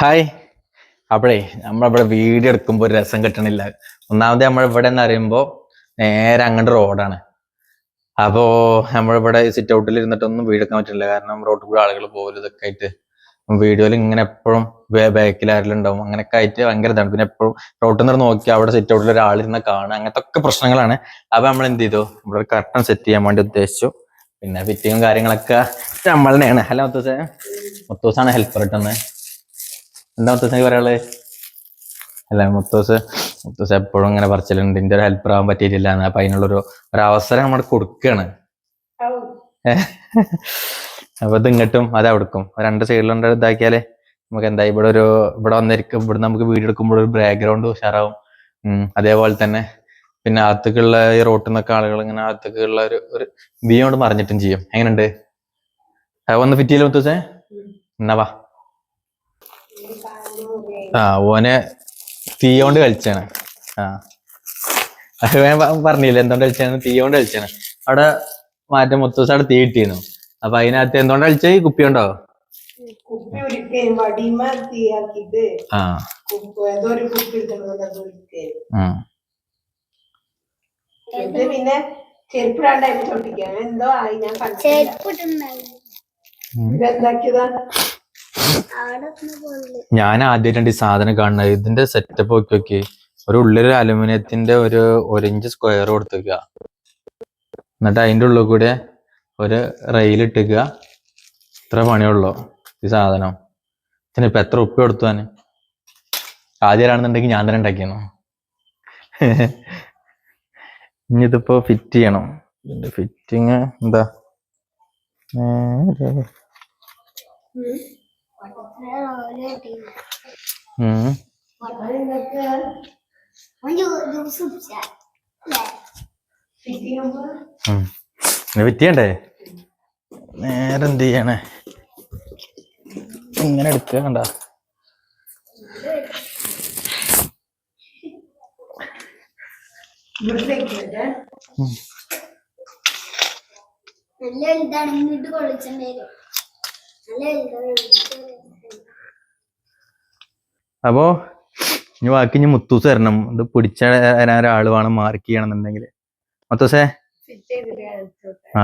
Hi അപ്പോഴേ നമ്മളിവിടെ video എടുക്കുമ്പോൾ ഒരു രസം കിട്ടണില്ല. ഒന്നാമത് നമ്മളിവിടെ എന്ന് പറയുമ്പോൾ നേരെ അങ്ങോട്ട് റോഡാണ്. അപ്പോൾ നമ്മളിവിടെ സിറ്റ് ഔട്ടിൽ ഇരുന്നിട്ടൊന്നും വീഡിയോ എടുക്കാൻ പറ്റില്ല. കാരണം റോഡിൽ കൂടെ ആളുകൾ പോകലും ഇതൊക്കെ ആയിട്ട്. വീഡിയോയിൽ ഇങ്ങനെ എപ്പോഴും ബാക്കിൽ ഉണ്ടാവും. അങ്ങനെയൊക്കെ ആയിട്ട് ഭയങ്കര ഇതാണ്. പിന്നെ എപ്പോഴും റോട്ടിൽ നിന്ന് നോക്കി അവിടെ സിറ്റ് ഔട്ടിൽ ഒരാളിരുന്ന കാണുക. അങ്ങനത്തെ ഒക്കെ പ്രശ്നങ്ങളാണ്. അപ്പോൾ നമ്മൾ എന്ത് ചെയ്തു? ഇവിടെ ഒരു കർട്ടൻ സെറ്റ് ചെയ്യാൻ വേണ്ടി ഉദ്ദേശിച്ചു. പിന്നെ ഫിറ്റിങ്ങും കാര്യങ്ങളൊക്കെ നമ്മൾ തന്നെയാണ് ഹലോ മുത്തൂസേ? മുത്തൂസാണ് ഹെൽപ്പർ കിട്ടുന്നത് എന്താ മുത്തൂസിന് പറയാനുള്ളത് അല്ല മുത്തൂസ് മുത്തൂസ് എപ്പോഴും ഇങ്ങനെ പറിച്ചിലുണ്ട്. ഇതിന്റെ ഒരു ഹെൽപ്പർ ആവാൻ പറ്റിയിട്ടില്ല. എന്ന്. അപ്പൊ അതിനുള്ളൊരു ഒരു അവസരം നമ്മൾ കൊടുക്കുകയാണ് അപ്പൊ ഇത് ഇങ്ങോട്ടും അത് അവിടെക്കും. രണ്ട് സൈഡിലുണ്ട് ഇതാക്കിയാലേ നമുക്ക് എന്താ ഇവിടെ ഒരു ഇവിടെ വന്നിരിക്കും. ഇവിടെ നമുക്ക് വീഡിയോ എടുക്കുമ്പോൾ ഒരു ബാക്ക്ഗ്രൗണ്ട് ഉഷാറാവും. അതേപോലെ തന്നെ പിന്നെ അകത്തേക്കുള്ള ഈ റോട്ടിൽ നിന്നൊക്കെ ആളുകൾ ഇങ്ങനെ അകത്തേക്കുള്ള ഒരു ഒരു വ്യൂ കൊണ്ട് മറിഞ്ഞിട്ടും ചെയ്യും. എങ്ങനെയുണ്ട്? അത് വന്ന് ഫിറ്റ് ചെയ്യലോ മുത്തൂസേ എന്നാ വാ. ആ ഓനെ തീ കൊണ്ട് കളിച്ചാണ്. ആ. അത് ഞാൻ പറഞ്ഞില്ല എന്തോണ്ട് കളിച്ചാണ്? തീ കൊണ്ട് കളിച്ചാണ്. അവിടെ മാറ്റം മൊത്തം ദിവസം അവിടെ തീ കിട്ടിയിരുന്നു. അപ്പൊ അതിനകത്ത് എന്തുകൊണ്ട് കളിച്ചാൽ ഈ കുപ്പി ഉണ്ടോ? ആ. പിന്നെ ചെരുപ്പിടാണ്ടായിട്ട് ചോട്ടിക്കാൻ എന്തോ ആയി ഞാൻ കണ്ടില്ല ഇതെന്താക്കിയതാ? ഞാൻ ആദ്യമായിട്ടുണ്ട് ഈ സാധനം കാണുന്നത്. ഇതിന്റെ സെറ്റപ്പ് ഒക്കെ നോക്കി. ഒരു ഉള്ളിലൊരു അലുമിനിയത്തിന്റെ ഒരു ഒരഞ്ച് സ്ക്വയർ കൊടുത്തേക്കുക. എന്നിട്ട് അതിന്റെ ഉള്ളിൽ കൂടെ ഒരു റെയിൽ ഇട്ടേക്കുക. ഇത്ര പണിയുള്ളൂ ഈ സാധനം. ഇതിനിപ്പോ എത്ര ഉപ്പ് കൊടുത്തു ഞാൻ ആദ്യമാണെന്നുണ്ടെങ്കിൽ ഞാൻ തന്നെ ഉണ്ടാക്കിയെന്നു. ഇനി ഇതിപ്പോ ഫിറ്റ് ചെയ്യണം. ഇതിന്റെ ഫിറ്റിങ് എന്താ? ചെയ്യണ്ടേ നേരെ എന്ത് ചെയ്യണേ? ഇങ്ങനെ എടുക്കുക കണ്ട. വലുതാണ് ഇങ്ങോട്ട് വലുതാണ് അപ്പോ ഇനി ബാക്കി ഇനി മുത്തൂസ് തരണം ഇത് പിടിച്ച ഒരാൾ വേണം മാർക്ക് ചെയ്യണമെന്നുണ്ടെങ്കിൽ മുത്തൂസേ? ആ.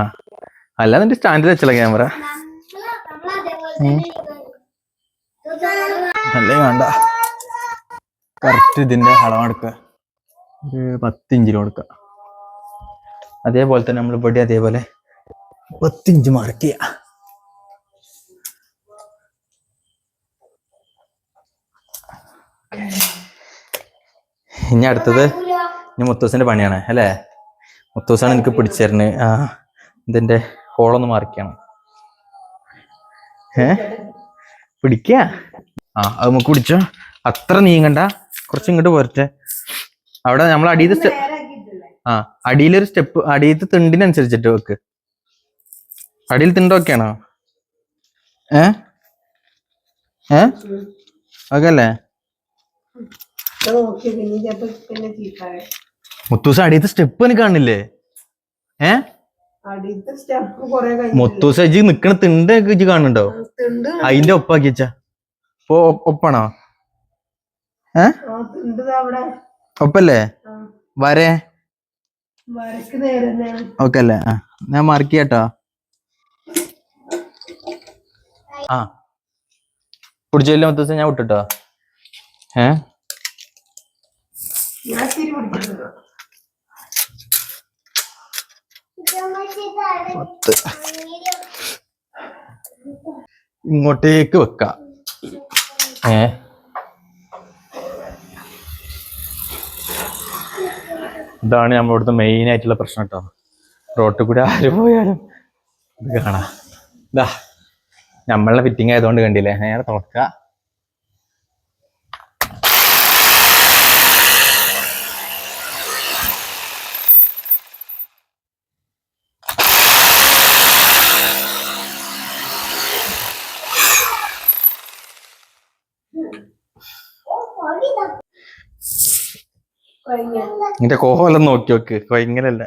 അല്ല നിന്റെ സ്റ്റാൻഡിൽ വെച്ചല്ല ക്യാമറ. അല്ലേ വേണ്ട. കറക്റ്റ് ഇതിന്റെ അളവെടുക്കുക ഒരു പത്ത് എടുക്ക അതേപോലെ തന്നെ നമ്മൾ ഇവിടെ അതേപോലെ പത്തിഞ്ച് മാർക്ക് ചെയ്യുക. ഇനി അടുത്തത് ഇനി മുത്തൂസിന്റെ പണിയാണ് അല്ലേ? മുത്തൂസാണ് എനിക്ക് പിടിച്ചേരുന്നത്. ആ ഇതിന്റെ ഹോളൊന്ന് മാർക്ക് ചെയ്യണം. ഏ? പിടിക്ക? ആ അത് നമുക്ക് പിടിച്ചോ. അത്ര നീങ്ങണ്ട. കുറച്ച് ഇങ്ങോട്ട് പോരട്ടെ. അവിടെ നമ്മൾ അടിയിൽ ആ അടിയിലൊരു സ്റ്റെപ്പ് അടിയിലത്തെ തിണ്ടിനനുസരിച്ചിട്ട് വെക്ക്. അടിയിൽ തിണ്ടൊക്കെയാണോ ഏ? ഏ? ഓക്കെ അല്ലേ ഇത് നോക്കി പിന്നെ ചിലപ്പോ പിന്നെ ചീത്തായ മുത്തൂസ് അടിയത്തെ സ്റ്റെപ്പ് എനിക്ക് കാണില്ലേ? ഏ? മുത്തൂസ ഇജ്ജ് നിക്കണ തിണ്ട് ഇജ്ജ് കാണുന്നുണ്ടോ? അതിന്റെ ഒപ്പാക്കി വെച്ചാ. ഇപ്പൊ ഒപ്പണോ? ഏ? ഒപ്പല്ലേ? വരെ. ഓക്കെ അല്ലേ? ആ ഞാൻ മാർക്ക് ചെയ്യട്ടോ. ആ. പിടിച്ചില്ല മുത്തൂസ് ഞാൻ വിട്ടിട്ടോ? ഇങ്ങോട്ടേക്ക് വെക്കാം. ഏ? ഇതാണ് നമ്മുടെ മെയിൻ ആയിട്ടുള്ള പ്രശ്നം കേട്ടോ. റോട്ടിൽ കൂടി ആര് പോയാലും ഇത് കാണാം. ഇതാ നമ്മളെ ഫിറ്റിംഗ് ആയതുകൊണ്ട് കണ്ടില്ലേ? ഞാൻ തുറക്ക. നിന്റെ കോലം നോക്കി നോക്ക്. ഭയങ്കരല്ല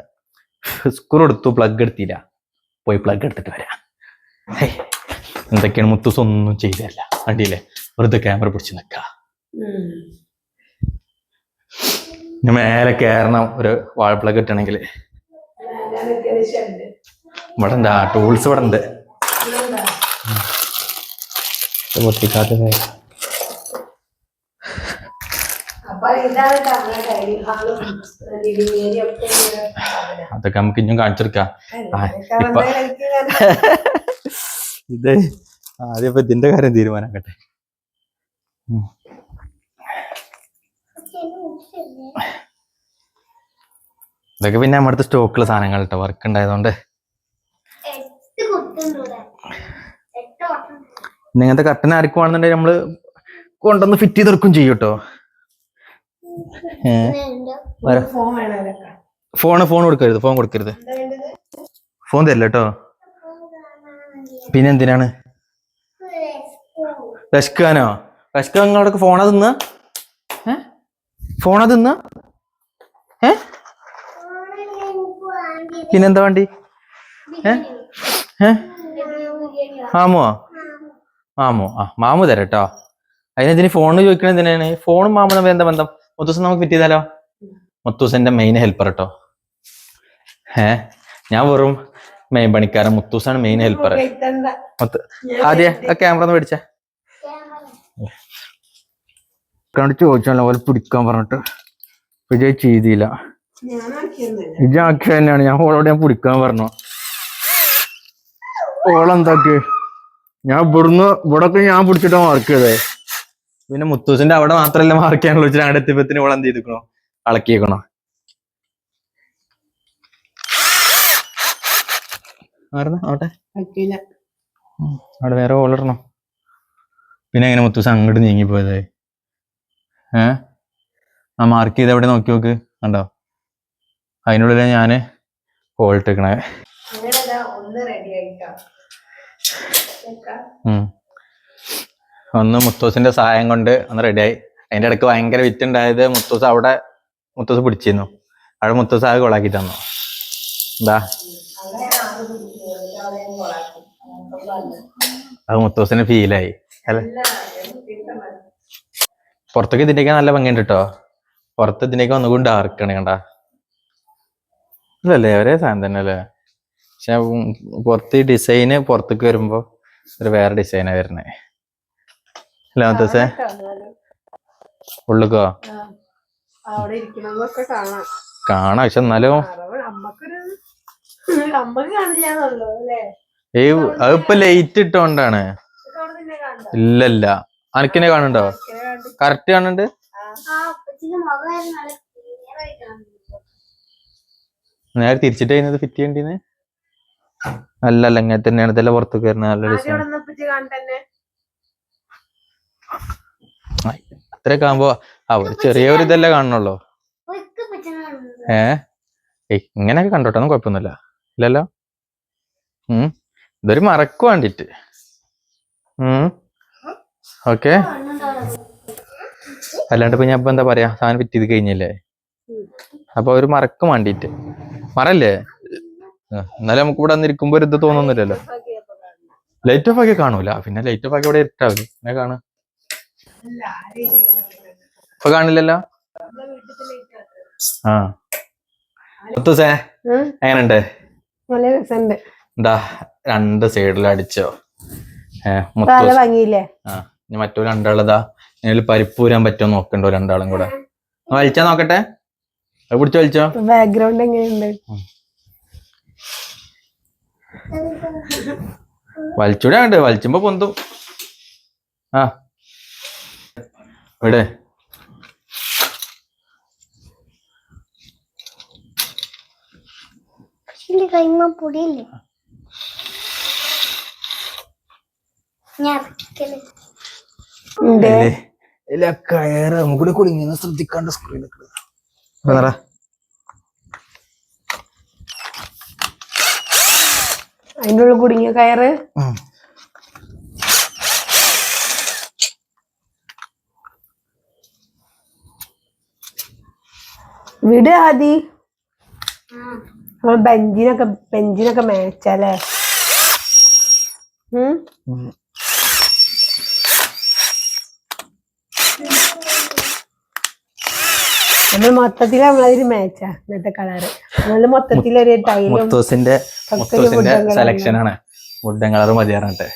സ്ക്രൂ എടുത്തു പ്ലഗ് എടുത്തില്ല. പോയി പ്ലഗ് എടുത്തിട്ട് വരാം. എന്തൊക്കെയാണ് മുത്തൂസ് ഒന്നും ചെയ്തല്ല വണ്ടിയില്ലേ വെറുതെ ക്യാമറ പിടിച്ച്. ഇനി മേലെ കയറണം ഒരു വാൾ പ്ലഗ് ഷെഡ്. ഇവിടെ ടൂൾസ് ഇവിടെ ഉണ്ട്? പൊട്ടിക്കാത്ത അപ്പൊ ഇതാണ് നമ്മളെ ഡൈനിങ് ഹാളും ലിവിംഗ് ഏരിയ ഒക്കെ ഇങ്ങനെ സാധനം. അതൊക്കെ നമുക്ക് ഇനിയും കാണിച്ചെടുക്കാം ഇത് ആദ്യം ഇപ്പൊ ഇതിന്റെ കാര്യം തീരുമാനാക്കട്ടെ. ഇതൊക്കെ പിന്നെ നമ്മുടെ സ്റ്റോക്കുള്ള സാധനങ്ങൾ കേട്ടോ വർക്ക് ഉണ്ടായതുകൊണ്ട്. ഇങ്ങനത്തെ കട്ടൻ ആർക്കുവാണെന്നുണ്ടെങ്കിൽ നമ്മൾ കൊണ്ടുവന്ന് ഫിറ്റ് ചെയ്തെടുക്കും ചെയ്യൂട്ടോ കേട്ടോ ഉണ്ട് ഫോൺ വേണം ഇതൊക്കെ. ഫോണ് ഫോൺ കൊടുക്കരുത് ഫോൺ കൊടുക്കരുത്? ഫോൺ തരില്ല കേട്ടോ. പിന്നെ എന്തിനാണ്? വിശക്കാനോ? വിശക്കാൻ നിങ്ങളവിടെ ഫോണാ തിന്ന? ഫോണാ തിന്ന? ഏ? പിന്നെന്താ വണ്ടി? ഏ? ഏ? മാമോ മാമോ. ആ മാമു തരട്ടോ അതിനെന്തിനു അതിനെന്തിന് ഫോണ് ചോദിക്കണത് എന്തിനാണ്? ഫോണും മാമു തമ്മിൽ എന്താ ബന്ധം? മുത്തൂസം നമുക്ക് ഫിറ്റ് ചെയ്താലോ? മുത്തൂസന്റെ മെയിൻ ഹെൽപ്പർ കേട്ടോ ഏ ഞാൻ വെറും മെയിൻ പണിക്കാരൻ. മുത്തൂസാണ് മെയിൻ ഹെൽപ്പർ ആദ്യം ആ ക്യാമറ ഒന്ന് മേടിച്ച കണ്ട് ചോദിച്ചാലോ അവർ പിടിക്കാൻ പറഞ്ഞിട്ട് വിജയ് ചെയ്തില്ല. വിജയ് ആക്കിയ തന്നെയാണ്. ഞാൻ ഓളോട് ഞാൻ പിടിക്കാൻ പറഞ്ഞു. ഓളെന്താക്കി ഞാൻ ഇവിടുന്ന് ഇവിടൊക്കെ ഞാൻ പിടിച്ചിട്ടാ വർക്ക് ചെയ്തേ പിന്നെ മുത്തൂസിന്റെ അവിടെ മാത്രല്ല മാർക്ക് ചെയ്യാനുള്ള. വെച്ചാൽ അവിടെ എത്തിയപ്പത്തിന് ഓൾ എന്ത് ചെയ്തിക്കണോ അളക്കിയേക്കണോ. ആയിരുന്നു അവിടെ. അവിടെ വേറെ ഓളിടണോ പിന്നെ എങ്ങനെ മുത്തൂസ് അങ്ങോട്ട് നീങ്ങിപ്പോയത് ഏ? ആ മാർക്ക് ചെയ്ത് എവിടെ നോക്കി നോക്ക്. കണ്ടോ? അതിനുള്ളിൽ അങ്ങനെ ദാ ഒന്ന് റെഡി ആയിട്ടോ. ഒന്ന് മുത്തൂസിന്റെ സഹായം കൊണ്ട് ഒന്ന് റെഡിയായി അതിന്റെ ഇടയ്ക്ക് ഭയങ്കര വിറ്റുണ്ടായത് മുത്തൂസ് അവിടെ മുത്തൂസ് പിടിച്ചിരുന്നു. അവിടെ മുത്തൂസ് ആകെ കൊളാക്കി തന്നു എന്താ. അത് മുത്തൂസിന് ഫീലായി അല്ല. പുറത്തേക്ക് ഇതിന്റെയൊക്കെ നല്ല ഭംഗിയുണ്ട് കേട്ടോ പുറത്ത് ഇതിന്റെയൊക്കെ ഒന്നുകൂടി ഡാർക്ക് ആണ് കണ്ട. ഇല്ലല്ലേ? ഒരേ സാധനം തന്നെ അല്ലേ? പക്ഷെ പുറത്ത് ഡിസൈന് പുറത്തേക്ക് വരുമ്പോ ഒരു വേറെ ഡിസൈനാ വരുന്നേ. അല്ല മുത്തൂസേ ഉള്ളുക്കോ? കാണാം. പക്ഷെ എന്നാലും ഏ അതിപ്പോ ലൈറ്റ് ഇട്ടോണ്ടാണ്. ഇല്ലല്ല. അനക്കിനെ കാണണ്ടോ കറക്റ്റ് കാണുന്നുണ്ട്? കാണുന്നു നേരെ തിരിച്ചിട്ട് കഴിഞ്ഞത് ഫിറ്റ് ചെയ്യേണ്ടിന്ന്? അല്ലല്ല അല്ല ഇങ്ങനെ തന്നെയാണ്. ഇതെല്ലാം പുറത്തേക്ക് വരുന്ന നല്ല ഡിസൈൻ അത്രയൊക്കെ ആകുമ്പോ അവർ ചെറിയൊരു ഇതല്ലേ കാണുന്നത് ഏ? ഇങ്ങനെയൊക്കെ കണ്ടോട്ടെ ഒന്നും കുഴപ്പമൊന്നുമില്ല. ഇല്ലല്ലോ? ഉം. ഇതൊരു മറക്കു വേണ്ടിട്ട് ഉം. ഓക്കെ. അല്ലാണ്ട് ഇപ്പൊ ഞാൻ ഇപ്പൊ എന്താ പറയാ? സാധനം വിറ്റ് ചെയ്ത് കഴിഞ്ഞല്ലേ? അപ്പൊ ഒരു മറക്ക് വേണ്ടിട്ട് മറല്ലേ? എന്നാലും നമുക്ക് ഇവിടെ വന്നിരിക്കുമ്പോ ഒരു ഇത് തോന്നുന്നില്ലല്ലോ. ലൈറ്റ് ഓഫ് ആക്കി കാണൂല. പിന്നെ ലൈറ്റ് ഓഫ് ആക്കി ഇവിടെ ഇരുട്ടാവില്ല എന്നെ കാണാ ഇപ്പൊ കാണില്ലല്ലോ. ആ. മുത്തൂസേ എങ്ങനുണ്ട് നല്ല രസമുണ്ട്. എന്താ രണ്ട് സൈഡിൽ അടിച്ചോ ഏ ഭംഗിയില്ലേ? ആ ഇനി മറ്റോ രണ്ടാളതാ. ഇതിൽ പരിപ്പൂരാൻ പറ്റുമോ നോക്കണ്ടോ രണ്ടാളും കൂടെ? വലിച്ചാ നോക്കട്ടെ? അത് പിടിച്ചോ വലിച്ചോ? ബാക്ക്ഗ്രൗണ്ട് എങ്ങനെയുണ്ട്? വലിച്ചൂടെ ഉണ്ട് വലിച്ചുമ്പോ പൊന്തും. ആ. കൈമ പൊടിയില്ലേ? കയറ്. നമുക്കൂടെ ശ്രദ്ധിക്കാണ്ട് സ്ക്രീനൊക്കെ അതിന്റെ ഉള്ളിൽ കുടുങ്ങിയ കയറ്. വിട് ആദി. ബെഞ്ചിനൊക്കെ ബെഞ്ചിനൊക്കെ മേടിച്ചല്ലേ നമ്മൾ മൊത്തത്തിൽ നമ്മളതിൽ മേച്ച ഇന്നത്തെ കളറ്. നമ്മൾ മൊത്തത്തിലൊരു ടൈലും സെലക്ഷൻ ആണ്. വുഡൻ കളർ മതി പറഞ്ഞിട്ട്.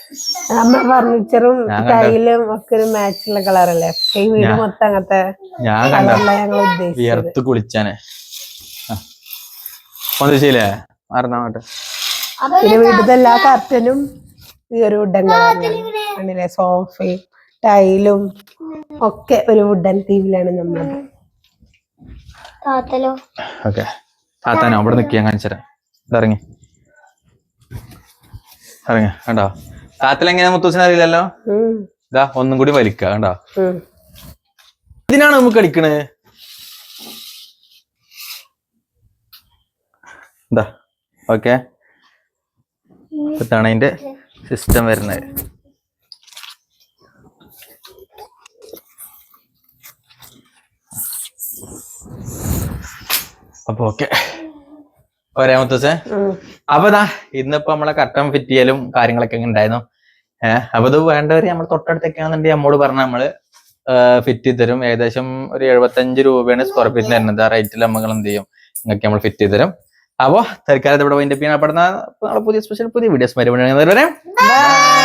നമ്മ ഫർണിച്ചറും ടൈലും ഒക്കെ ഒരു മാച്ചുള്ള കളറല്ലേ ഈ വീട് മൊത്തം അങ്ങനത്തെ ഞാൻ കണ്ട. കളറിലാണ് ഞങ്ങൾ ഉദ്ദേശിച്ചത്? വിയർത്ത് കുളിച്ചാന്. ഒന്നിച്ചില്ലേ മറന്നാവട്ടെ പിന്നെ വീട്ടിലത്തെ എല്ലാ കർട്ടനും ഈ ഒരു വുഡൻ കളറിലാണ് ആണല്ലേ സോഫയും ടൈലും ഒക്കെ ഒരു വുഡൻ തീമിലാണ് നമ്മൾ താത്തലോ. ഓക്കെ. താത്താനോ അവിടെ നിൽക്കാൻ കാണിച്ചരാം ഇറങ്ങി. ഇറങ്ങി കണ്ടോ? താത്തലെങ്ങനെ മുത്തൂസിനെ അറിയില്ലല്ലോ? ഇതാ ഒന്നും കൂടി വലിക്ക കണ്ടോ? ഇതിനാണ് നമുക്ക് അടിക്കണേ? ഇതാ ഓക്കെ. ഇതാണ് അതിന്റെ സിസ്റ്റം വരുന്നത്. അപ്പൊ ഓക്കെ. ഒരേ മുത്തസ് അപ്പൊ ഇതാ ഇന്നിപ്പോ നമ്മളെ കട്ടം ഫിറ്റ് ചെയ്യലും കാര്യങ്ങളൊക്കെ ഉണ്ടായിരുന്നു. ഏഹ് അപ്പൊ ഇത് വേണ്ടവര് നമ്മൾ തൊട്ടടുത്തൊക്കെയാണെന്നുണ്ടെങ്കിൽ നമ്മോട് പറഞ്ഞ നമ്മൾ ഫിറ്റ് ചെയ്ത് തരും ഏകദേശം ഒരു എഴുപത്തഞ്ച് രൂപയാണ് സ്ക്വയർ ഫീറ്റിന് തരുന്നത്. ആ റേറ്റിൽ നമ്മൾ എന്ത് ചെയ്യും? നിങ്ങൾക്ക് നമ്മൾ ഫിറ്റ് ചെയ്ത് തരും അപ്പോ തൽക്കാലത്ത് ഇവിടെ വൈൻഡപ്പ് ചെയ്യാൻ പെടുന്ന പുതിയ സ്പെഷ്യൽ പുതിയ വീഡിയോസ് വരെ ബൈ